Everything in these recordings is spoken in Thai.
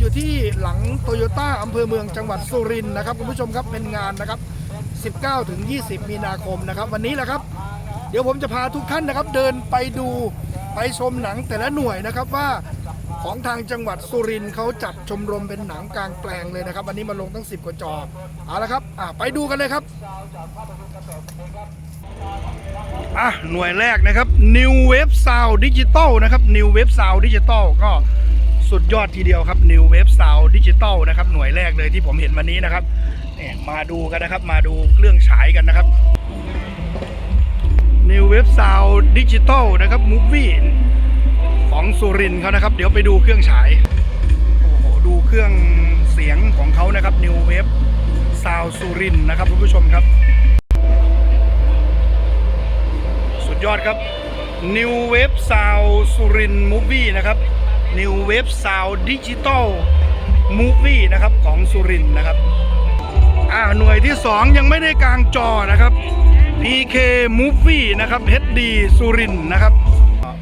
อยู่ที่หลังโตโยต้าอำเภอเมืองจังหวัดสุรินทร์นะครับคุณผู้ชมครับเป็นงานนะครับ 19 ถึง 20 มีนาคมนะครับ วันนี้แหละครับ เดี๋ยวผมจะพาทุกท่านนะครับ เดินไปดูไปชมหนังแต่ละหน่วยนะครับว่าของทางจังหวัดสุรินทร์เขาจัดชมรมเป็นหนังกลางแปลงเลยนะครับ วันนี้มาลงตั้ง 10 กว่าจอเอาละครับไปดูกันเลยครับอะหน่วยแรกนะครับ New Wave Sound Digital นะครับ New Wave Sound Digital ก็ สุดยอดทีเดียวครับ New Wave Sound Digital นะครับ หน่วยแรกเลยที่ผมเห็นวันนี้นะครับเนี่ยมาดูกันนะครับ มาดูเครื่องฉายกันนะครับ New Wave Sound Digital นะครับ Movie ของสุรินเขานะครับ เดี๋ยวไปดูเครื่องฉาย โอ้โห ดูเครื่องเสียงของเขานะครับ New Wave Sound สุรินนะครับคุณผู้ชมครับ สุดยอดครับ New Wave Sound สุริน Movie นะครับ New Wave Sound Digital Movie นะครับของสุรินนะครับอ่าหน่วยที่ 2 ยังไม่ได้กลางจอนะครับ PK Movie นะครับ HD สุรินนะครับ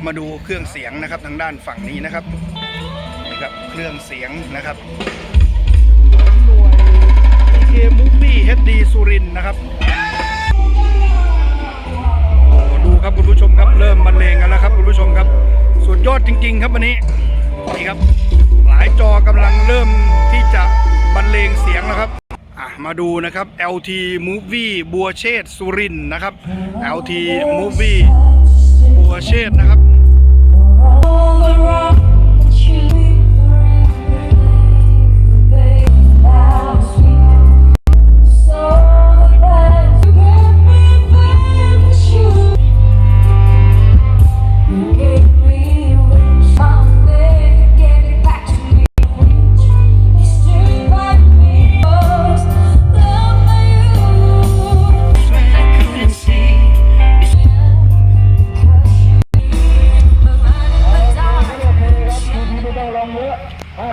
มาดูเครื่องเสียงนะครับทางด้านฝั่งนี้นะครับนี่ครับเครื่องเสียงนะครับหน่วย PK Movie HD สุรินนะครับโอ้ดูครับคุณผู้ชมครับเริ่มบรรเลงกันแล้วครับคุณผู้ชมครับ สุดยอดจริง ๆ ครับวันนี้ นี่ครับ หลายจอกำลังเริ่มที่จะบรรเลงเสียงแล้วครับมาดูนะครับ LT Movie บัวเชษสุรินนะครับ LT Movie บัวเชษนะครับ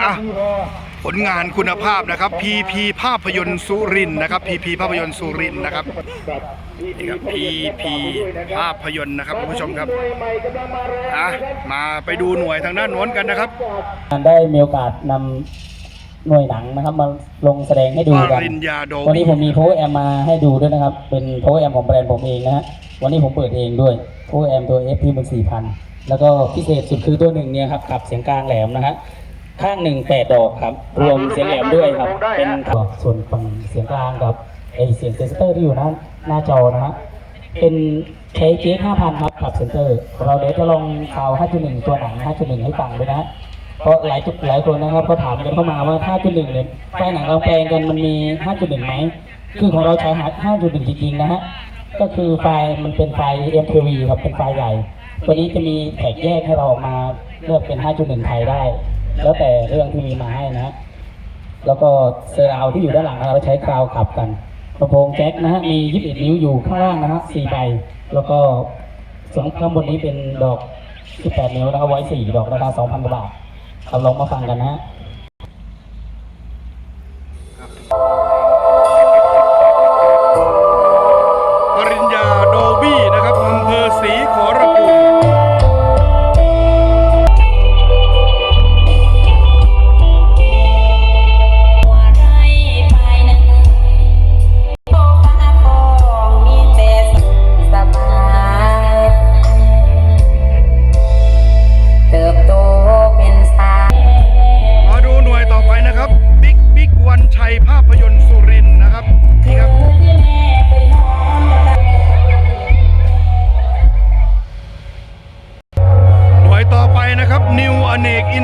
อะผลงานคุณภาพนะครับ PP ภาพยนตร์สุรินทร์นะครับ PP ภาพยนตร์สุรินทร์นะครับนี่ครับ PP ภาพยนตร์นะครับคุณผู้ชมครับอะมาไปดูหน่วยทางด้านโน้นกันนะครับ ได้มีโอกาสนำหน่วยหนังนะครับ มาลงแสดงให้ดูปกันริญญาโดวันนี้ผมมีโพแอมมาให้ดูด้วยนะครับ เป็นโพแอมของแบรนด์ผมเองนะฮะวันนี้ผมเปิดเองด้วยโพแอมตัว FP มันสี่พันแล้วก็พิเศษสุดคือตัวหนึ่งเนี่ยครับขับเสียงกลางแหลมนะฮะ ข้างหนึ่งแปดดอกครับ รวมเสียงแหลมด้วยครับ เป็นส่วนฝั่งเสียงกลางกับไอเสียงเซนเตอร์ที่อยู่หน้าหน้าจอนะฮะเป็นใช้เจห้าพันครับขับเซนเตอร์ เราเดี๋ยวจะลองข่าว5.1ตัวหนัง5.1ให้ฟังด้วยนะฮะเพราะหลายจุดหลายคนนะครับก็ถามกันเข้ามาว่า5.1เนี่ยไฟล์หนังเราแปลงกันมันมี5.1ไหมคือของเราใช้หา5.1จริงๆนะฮะก็คือไฟล์มันเป็นไฟล์ MKV ครับเป็นไฟล์ใหญ่ ตัวนี้จะมีแท็กแยกให้เราออกมาเลือกเป็น 5.1 ไทยได้ แล้วแต่เรื่องที่มีมาให้นะ แล้วก็เซอร์เอาที่อยู่ด้านหลังเราใช้คราวขับกันกระโปรงแจ็คนะฮะมี 21 นิ้วอยู่ข้างล่างนะฮะ4ใบ แล้วก็ส่วนข้างบนนี้เป็นดอก 18 นิ้วนะครับไว้ 4 ดอกราคา2,000กว่าบาทเอาลองมาฟังกันนะฮะ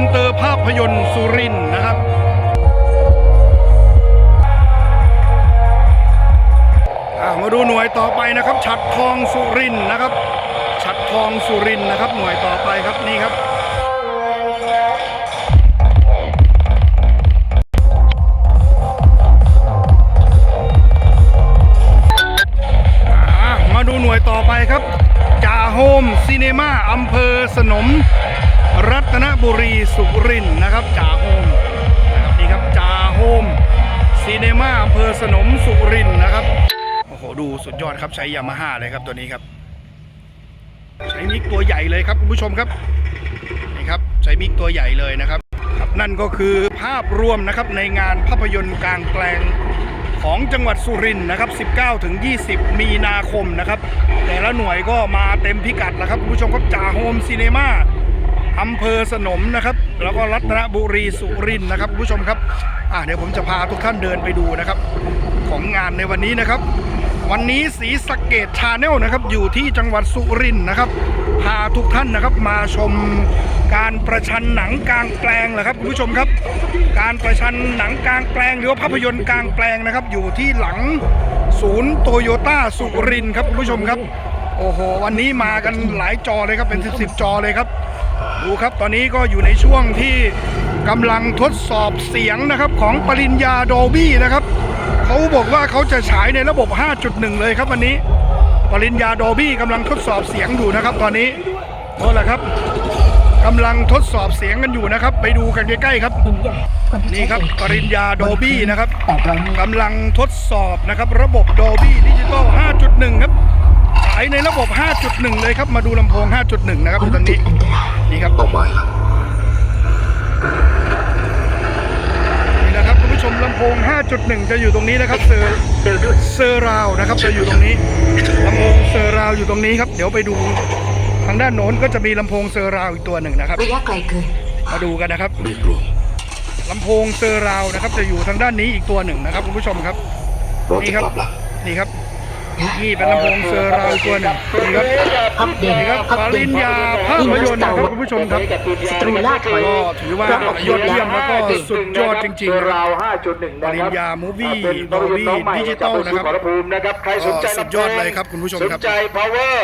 นกอินเตอร์ภาพยนตร์สุรินนะครับ มาดูหน่วยต่อไปนะครับ ฉัดทองสุรินนะครับ ฉัดทองสุรินนะครับ หน่วยต่อไปครับนี่ครับมาดูหน่วยต่อไปครับจ่าโฮมซีเนมาอำเภอสนม รัตนบุรีสุรินนะครับจ่าโฮมนะครับนี่ครับจ่าโฮมซีเนมาอำเภอสนมสุรินนะครับโอ้โหดูสุดยอดครับใช้ยามาฮ่าเลยครับตัวนี้ครับใช้มิกตัวใหญ่เลยครับคุณผู้ชมครับนี่ครับใช้มิกตัวใหญ่เลยนะครับครับ นั่นก็คือภาพรวมนะครับในงานภาพยนตร์กลางแปลงของจังหวัดสุรินทร์นะครับ 19 ถึง 20 มีนาคมนะครับ แต่ละหน่วยก็มาเต็มพิกัดแล้วครับคุณผู้ชมครับจ่าโฮมซีเนมา อำเภอสนมนะครับ แล้วก็รัตนบุรีสุรินนะครับคุณผู้ชมครับอะเดี๋ยวผมจะพาทุกท่านเดินไปดูนะครับ ของงานในวันนี้นะครับ วันนี้สีสะเกตชาแนลนะครับ อยู่ที่จังหวัดสุรินนะครับ พาทุกท่านนะครับมาชมการประชันหนังกลางแปลงเหรอครับคุณผู้ชมครับ การประชันหนังกลางแปลง หรือว่าภาพยนตร์กลางแปลงนะครับ อยู่ที่หลังศูนย์โตโยต้าสุรินครับคุณผู้ชมครับ โอ้โห วันนี้มากันหลายจอเลยครับเป็นสิบสจอเลยครับ ดูครับตอนนี้ก็อยู่ในช่วงที่กำลังทดสอบเสียงนะครับของปริญญาโดบี้นะครับเขาบอกว่าเขาจะฉายในระบบ 5.1 เลยครับวันนี้ ปริญญาโดบี้กำลังทดสอบเสียงอยู่นะครับ ตอนนี้โน่นแหละครับกำลังทดสอบเสียงกันอยู่นะครับ ไปดูกันใกล้ๆครับ นี่ครับปริญญาโดบี้นะครับกำลังทดสอบนะครับ ระบบโดบี้ดิจิตอล5.1 ครับายในระบบ 5.1 เลยครับ มาดูลำโพง 5.1 นะครับตอนนี้ นี่ครับต่อไปครับนี่นะครับคุณผู้ชมลำโพง 5.1 จะอยู่ตรงนี้นะครับเซอร์เซอร์ราวนะครับจะอยู่ตรงนี้ลำโพงเซอร์ราวอยู่ตรงนี้ครับ เดี๋ยวไปดูทางด้านโน้นก็จะมีลำโพงเซอร์ราวอีกตัวหนึ่งนะครับระยะไกลเกินมาดูกันนะครับเรียกรวมลำโพงเซอร์ราวนะครับ จะอยู่ทางด้านนี้อีกตัวหนึ่งนะครับคุณผู้ชมครับรถนี่จะครับกลับละนี่ครับ นี่เป็นลำโพงเซอร์ราวตัวหนึ่งนี่ครับพับเด่นนี่ครับพับปเด่รินญญาภาพยนตร์นะครับคุณผู้ชมครับศัตรูล่าถอยก็ถือว่ายอดเยี่ยมแล้วก็สุดยอดจริงๆนะครับ5.1ปริญญา Movie Dolby Digital นะครับภูมินะครับใครสนใจก็สุดยอดเลยครับคุณผู้ชมครับสนใจ power